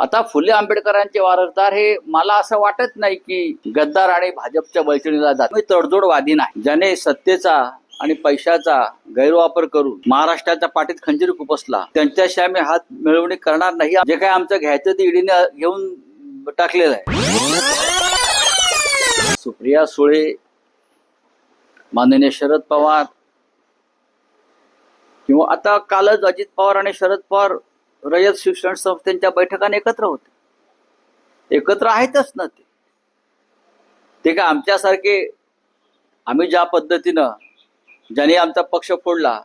आता फुले आंबेडकरांचे वारसदार हे मला असं वाटत नाही की गद्दार आणि भाजपच्या बैठणीला जात. मी तडजोडवादी नाही. ज्याने सत्तेचा आणि पैशाचा गैरवापर करून महाराष्ट्राच्या पाठीत खंजीर खुपसला त्यांच्याशी आम्ही हात मिळवणी करणार नाही. जे काय आमचं घ्यायचं ते ईडीने घेऊन टाकलेलं आहे. सुप्रिया सुळे माननीय शरद पवार किंवा आता कालच अजित पवार आणि शरद पवार रयत शिक्षण संस्थेच्या बैठकाने एकत्र होते. एकत्र आहेतच ना ते. ते काय आमच्यासारखे आम्ही ज्या पद्धतीनं ज्याने आमचा पक्ष फोडला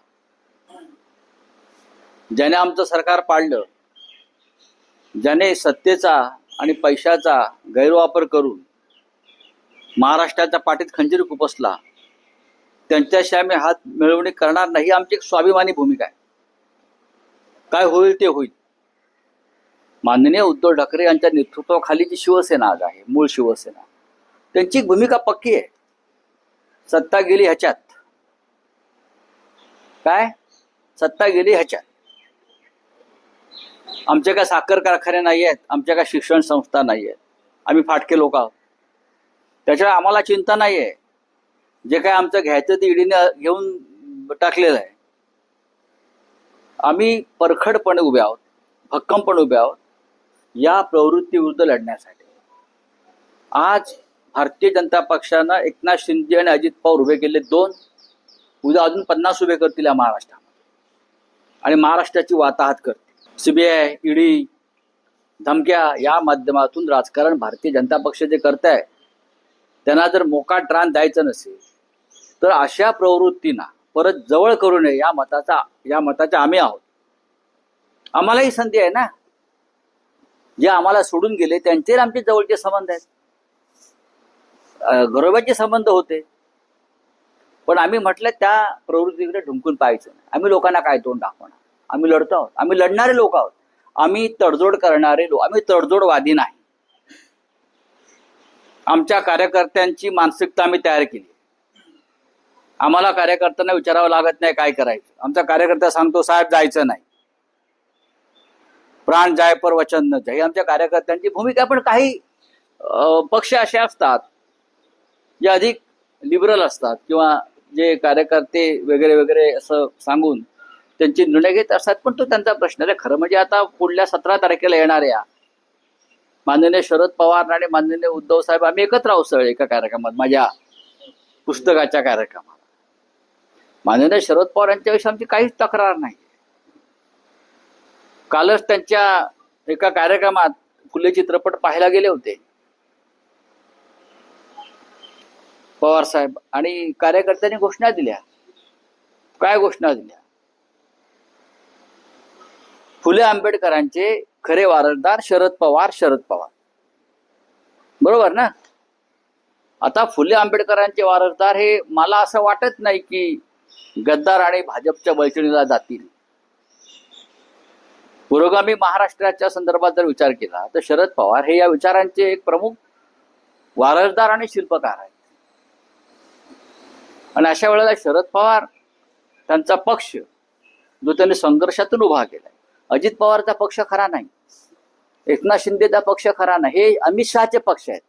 ज्याने आमचं सरकार पाडलं ज्याने सत्तेचा आणि पैशाचा गैरवापर करून महाराष्ट्राच्या पाठीत खंजीर खुपसला त्यांच्याशी आम्ही हात मिळवणी करणार नाही आमची एक स्वाभिमानी भूमिका आहे. काय होईल ते होईल. माननीय उद्धव ठाकरे यांच्या नेतृत्वाखाली जी शिवसेना आज आहे मूळ शिवसेना त्यांची भूमिका पक्की आहे. सत्ता गेली ह्याच्यात. काय? सत्ता गेली ह्याच्यात. आमच्या काय साखर कारखाने नाही आहेत आमच्या काय शिक्षण संस्था नाही आहेत. आम्ही फाटके लोक आहोत. त्याच्यामुळे आम्हाला चिंता नाही आहे जे काय आमचं घ्यायचं ते ईडीने घेऊन टाकलेलं आहे. आम्ही परखडपणे उभे आहोत भक्कमपणे उभे आहोत या प्रवृत्तीविरुद्ध लढण्यासाठी. आज भारतीय जनता पक्षानं एकनाथ शिंदे आणि अजित पवार उभे केले दोन उद्या अजून पन्नास उभे करतील या महाराष्ट्रामध्ये. आणि महाराष्ट्राची वाताहत करतील. सीबीआय ईडी धमक्या या माध्यमातून राजकारण भारतीय जनता पक्ष जे करत आहे त्यांना जर मोका त्राण द्यायचं नसेल तर अशा प्रवृत्तींना परत जवळ करू नये या मताचा या मताचे आम्ही आहोत. आम्हालाही संधी आहे ना? जे आम्हाला सोडून गेले त्यांचे आमचे जवळचे संबंध आहेत. गरोब्याचे संबंध होते. पण आम्ही म्हटलं त्या प्रवृत्तीकडे ढुंकून पाहायचं आम्ही लोकांना काय तोंड दाखवणार? आम्ही लढतो आहोत. आम्ही लढणारे लोक आहोत. आम्ही तडजोड करणारे लोक आम्ही तडजोडवादी नाही. आमच्या कार्यकर्त्यांची मानसिकता आम्ही तयार केली आम्हाला कार्यकर्त्यांना विचारावं लागत नाही काय करायचं. आमचा कार्यकर्ता सांगतो साहेब जायचं नाही. प्राण जाय पर वचन न जाय. आमच्या कार्यकर्त्यांची भूमिका पण काही पक्ष असे असतात जे अधिक लिबरल असतात किंवा जे कार्यकर्ते वगैरे वगैरे असं सांगून त्यांची निर्णय घेत असतात पण तो त्यांचा प्रश्न आहे खरं म्हणजे आता पुढल्या सतरा तारखेला येणाऱ्या माननीय शरद पवार आणि माननीय उद्धव साहेब आम्ही एकत्र आहोत सगळे एका कार्यक्रमात माझ्या पुस्तकाच्या कार्यक्रमात. माननीय शरद पवार यांच्याविषयी आमची काहीच तक्रार नाही. कालच त्यांच्या एका कार्यक्रमात फुले चित्रपट पाहायला गेले होते. पवार साहेब आणि कार्यकर्त्यांनी घोषणा दिल्या. काय घोषणा दिल्या? फुले आंबेडकरांचे खरे वारसदार शरद पवार शरद पवार. बरोबर ना? आता फुले आंबेडकरांचे वारसदार हे मला असं वाटत नाही की गद्दार आणि भाजपच्या बळचणीला जातील. पुरोगामी महाराष्ट्राच्या संदर्भात जर विचार केला तर शरद पवार हे या विचारांचे एक प्रमुख वारसदार आणि शिल्पकार आहेत. आणि अशा वेळेला शरद पवार त्यांचा पक्ष जो त्यांनी संघर्षातून उभा केलाय. अजित पवारचा पक्ष खरा नाही. एकनाथ शिंदेचा पक्ष खरा नाही. हे अमित शहाचे पक्ष आहेत.